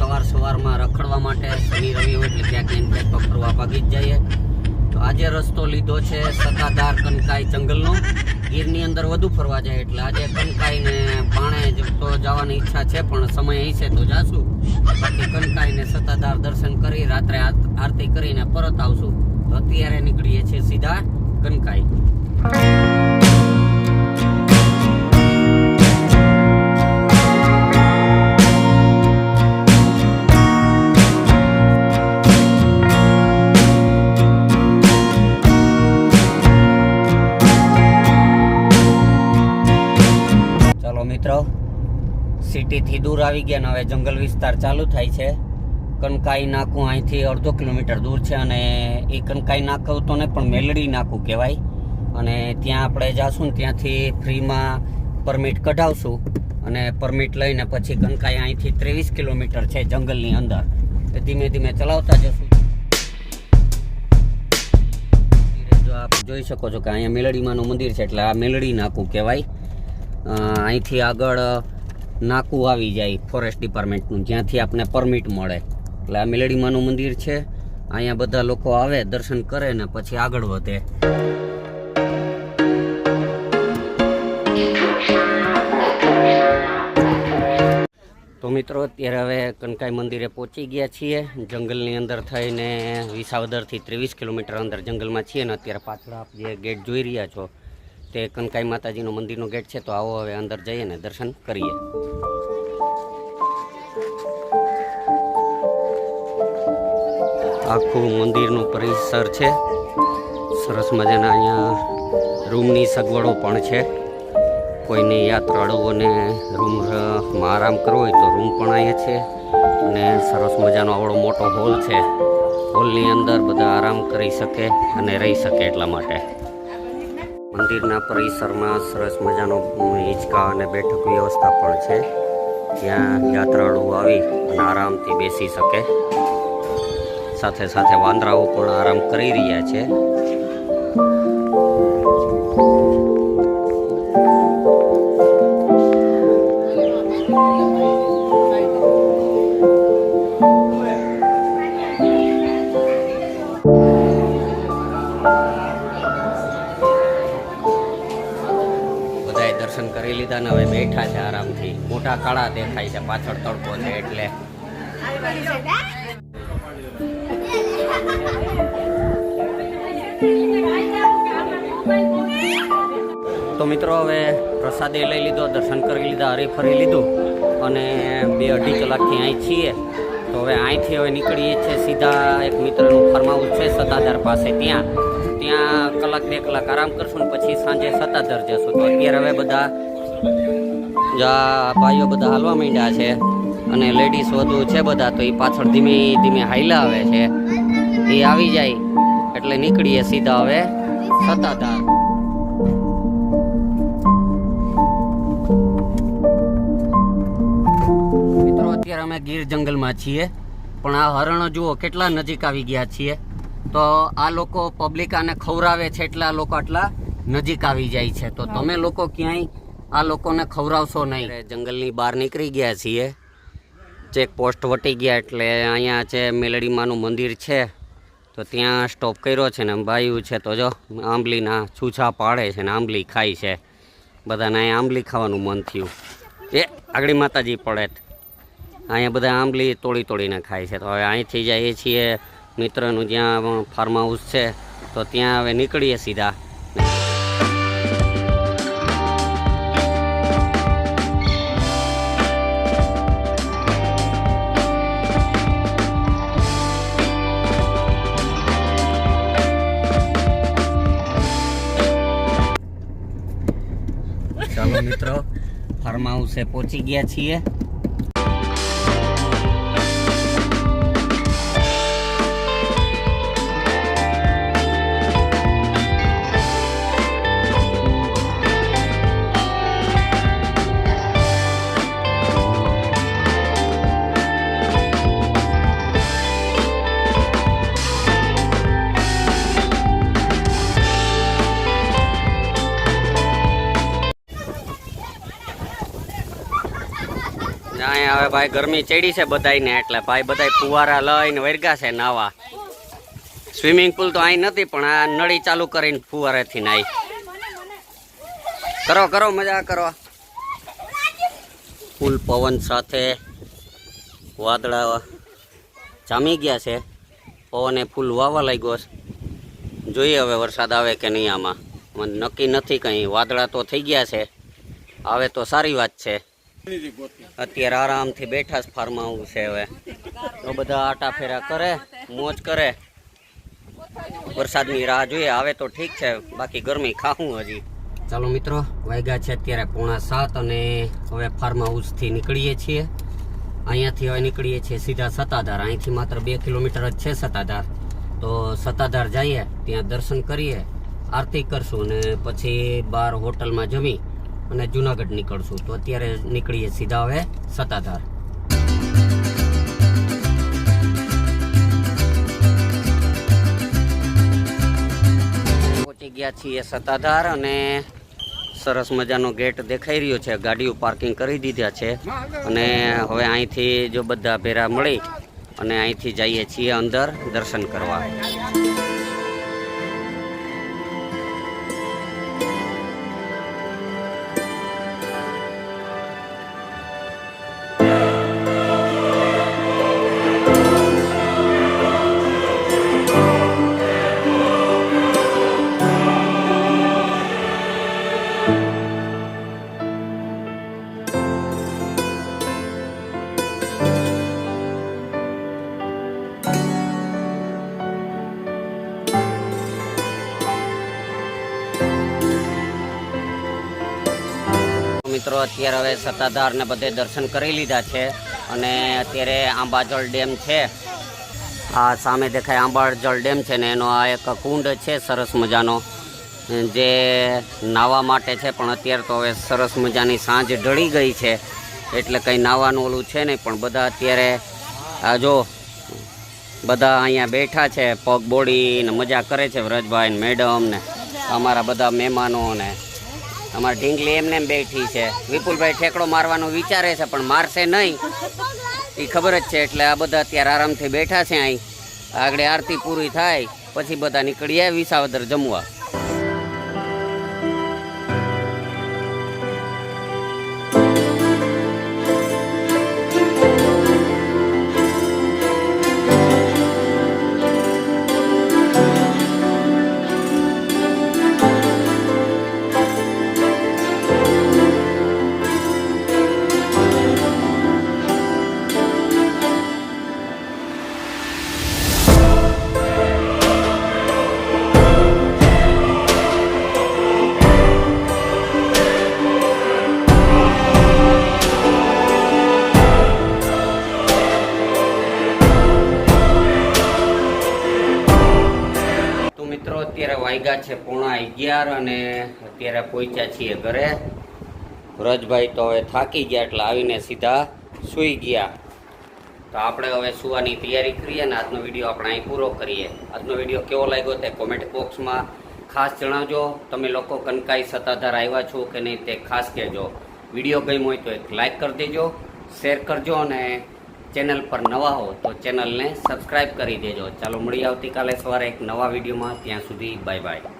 સવાર સવારમાં રખડવા માટે શનિ, રવિ હોય એટલે ક્યાંક ને તો ભાગી જ જઈએ. તો આજે રસ્તો લીધો છે સત્તાધાર કનકાઈ જંગલનો. ગીરની અંદર વધુ ફરવા જાય એટલે આજે કનકાઈને પાણે તો જવાની ઈચ્છા છે, પણ સમય હશે તો જાશું. બાકી કનકાઈને સત્તાધાર દર્શન કરી રાત્રે આરતી કરીને પરત આવશું. તો અત્યારે નીકળીએ છીએ સીધા કનકાઈ. મિત્રો. સિટીથી દૂર આવી ગયા ને હવે જંગલ વિસ્તાર ચાલુ થાય છે. કનકાઈ નાકું અહીંથી અડધો કિલોમીટર દૂર છે અને એ કનકાઈ નાકું તો ને પણ મેલડી નાકું કહેવાય. અને ત્યાં આપણે જાશું ને ત્યાંથી ફ્રીમાં પરમિટ કઢાવશું. અને પરમિટ લઈને પછી કનકાઈ અહીંથી ત્રેવીસ કિલોમીટર છે જંગલની અંદર. ધીમે ધીમે ચલાવતા જશું. જોઈ શકો છો કે અહીંયા મેલડીમાંનું મંદિર છે એટલે આ મેલડી નાકું કહેવાય. અહીંથી આગળ નાકું આવી જાય ફોરેસ્ટ ડિપાર્ટમેન્ટનું જ્યાંથી આપને પરમિટ મળે. એટલે આ મેલડીમાનું મંદિર છે. અહીંયા બધા લોકો આવે, દર્શન કરે ને પછી આગળ વધે. તો મિત્રો, અત્યારે હવે કનકાઈ મંદિરે પહોંચી ગયા છીએ. જંગલની અંદર થઈને વિસાવદરથી ત્રેવીસ કિલોમીટર અંદર જંગલમાં છીએ ને અત્યારે પાછળ આપ જે ગેટ જોઈ રહ્યા છો તે કનકાઈ માતાજીનો મંદિરનો ગેટ છે, તો આવો હવે અંદર જઈએ ને દર્શન કરીએ. આખું મંદિરનું પરિસર છે. સરસ મજાના અહીંયા રૂમની સગવડો પણ છે. કોઈને યાત્રાળુઓને રૂમમાં આરામ કરવો હોય તો રૂમ પણ અહીંયા છે. અને સરસ મજાનો આવડો મોટો હોલ છે. હોલની અંદર બધા આરામ કરી શકે અને રહી શકે એટલા માટે. મંદિરના પરિસરમાં સરસ મજાનો હિંચકા અને બેઠક વ્યવસ્થા પણ છે. જ્યાં યાત્રાળુઓ આવી અને આરામથી બેસી શકે. સાથે સાથે વાંદરાઓ પણ આરામ કરી રહ્યા છે. Thank દર્શન કરી લીધા ને હવે બેઠા છે આરામથી. મોટા કાળા દેખાય છે, પાછળ તડકો છે એટલે. તો મિત્રો હવે પ્રસાદી લઈ લીધો, દર્શન કરી લીધા, હરી લીધું અને બે અઢી કલાકથી અહીં છીએ. તો હવે અહીંથી હવે નીકળીએ છીએ સીધા એક મિત્રનું ફાર્મ હાઉસ છે સત્તાધાર પાસે ત્યાં. ત્યાં કલાક બે કલાક આરામ કરશું પછી સાંજે સત્તાધાર જશું તો અત્યારે હવે બધા જા ભાઈઓ બધા હાલવા માંડ્યા છે અને લેડીઝ વધુ છે બધા, તો એ પાછળ ધીમે ધીમે હાઈલા આવે છે. એ આવી જાય એટલે નીકળીએ સીધા હવે સત્તાધાર મિત્રો, અત્યારે અમે ગીર જંગલમાં છીએ, પણ આ હરણો જુઓ કેટલા નજીક આવી ગયા છીએ. તો આ લોકો પબ્લિક આને ખવરાવે છે એટલે આ લોકો આટલા નજીક આવી જાય છે. તો તમે લોકો ક્યાંય આ લોકોને ખવરાવશો નહીં. જંગલની બહાર નીકળી ગયા છીએ. ચેક પોસ્ટ વટી ગયા એટલે અહીંયા છે મેલડીમાનું મંદિર છે. તો ત્યાં સ્ટોપ કર્યો છે ને ભાઈ છે તો જો આંબલીના છૂછા પાડે છે ને આંબલી ખાય છે. બધાને અહીંયા આંબલી ખાવાનું મન થયું. એ આગળી માતાજી પડે. અહીંયા બધા આંબલી તોડી તોડીને ખાય છે. તો હવે અહીંથી જઈએ છીએ. મિત્રનું જ્યાં ફાર્મ હાઉસ છે, તો ત્યાં હવે નીકળીએ સીધા. ચાલો મિત્રો ફાર્મ હાઉસે પહોંચી ગયા છીએ. હવે ભાઈ ગરમી ચડી છે બધાયને, એટલે ભાઈ બધા ફુવારા લઈને વર્ગા છે નાવા. સ્વિમિંગ પુલ તો અહીં નથી, પણ આ નળી ચાલુ કરીને ફુવારેથી નાઈ. કરો કરો, મજા કરો. ફૂલ પવન સાથે વાદળા જામી ગયા છે. પવને ફૂલ વાવા લાગ્યો જોઈએ હવે વરસાદ આવે કે નહીં આમાં. નક્કી નથી કંઈ. વાદળા તો થઈ ગયા છે. આવે તો સારી વાત છે. અત્યારે આરામથી બેઠા જ ફાર્મ હાઉસ છે હવે. તો બધા આટા ફેરા કરે, મોજ કરે. વરસાદની રાહ જોઈએ, આવે તો ઠીક છે, બાકી ગરમી ખાવું હજી. ચાલો મિત્રો વાગ્યા છે અત્યારે પોણા સાત અને હવે ફાર્મ હાઉસથી નીકળીએ છીએ. અહીંયાથી હવે નીકળીએ છીએ સીધા સતાધાર અહીંથી માત્ર બે કિલોમીટર જ છે સતાધાર તો સત્તાધાર જઈએ, ત્યાં દર્શન કરીએ, આરતી કરશું અને પછી બાર હોટલમાં જમી અને જુનાગઢ નીકળશું. તો અત્યારે નીકળીએ સીધા હવે સતાધાર પહોંચી ગયા છીએ સત્તાધાર અને સરસ મજાનો ગેટ દેખાઈ રહ્યો છે. ગાડીઓ પાર્કિંગ કરી દીધા છે. અને હવે અહીંથી જો બધા ભેરા મળી અને અહીંથી જઈએ છીએ અંદર દર્શન કરવા. મિત્રો અત્યારે હવે સત્તાધાર ને બધે દર્શન કરી લીધા છે અને અત્યારે આંબાજળ ડેમ છે. આ સામે દેખાય આંબાજળ ડેમ છે ને એનો આ એક કુંડ છે સરસ મજાનો. જે નાવા માટે છે પણ અત્યારે તો હવે સરસ મજાની સાંજ ઢળી ગઈ છે. એટલે કંઈ નાવાનું ઓલું છે નહીં, પણ બધા અત્યારે, આ જો, બધા અહીંયા બેઠા છે, પગ બોડીને મજા કરે છે વ્રજભાઈ મેડમ ને, અમારા બધા મહેમાનો ને. અમારી ઢીંગલી એમને એમ બેઠી છે. વિપુલભાઈ ઠેકડો મારવાનું વિચારે છે, પણ મારશે નહીં. એ ખબર જ છે, એટલે આ બધા અત્યારે આરામથી બેઠા છે અહીં. આગળ આરતી પૂરી થાય, પછી બધા નીકળીએ વિસાવદર જમવા. મિત્રો, અત્યારે વાગ્યા છે પોણા અગિયાર અને અત્યારે પહોંચ્યા છીએ ઘરે. વ્રજભાઈ તો હવે થાકી ગયા એટલે આવીને સીધા સૂઈ ગયા. તો આપણે હવે સુવાની તૈયારી કરીએ અને આજનો વીડિયો આપણે અહીં પૂરો કરીએ. આજનો વીડિયો કેવો લાગ્યો તે કોમેન્ટ બોક્સમાં ખાસ જણાવજો. તમે લોકો કનકાઈ સત્તાધાર આવ્યા છો કે નહીં તે ખાસ કહેજો. વીડિયો ગમ્યો હોય તો એક લાઇક કરી દેજો શેર કરજો અને ચેનલ પર નવા હો તો ચેનલને સબસ્ક્રાઈબ કરી દેજો. ચાલો મળી આવતીકાલે સવારે એક નવા વિડીયોમાં. ત્યાં સુધી બાય બાય.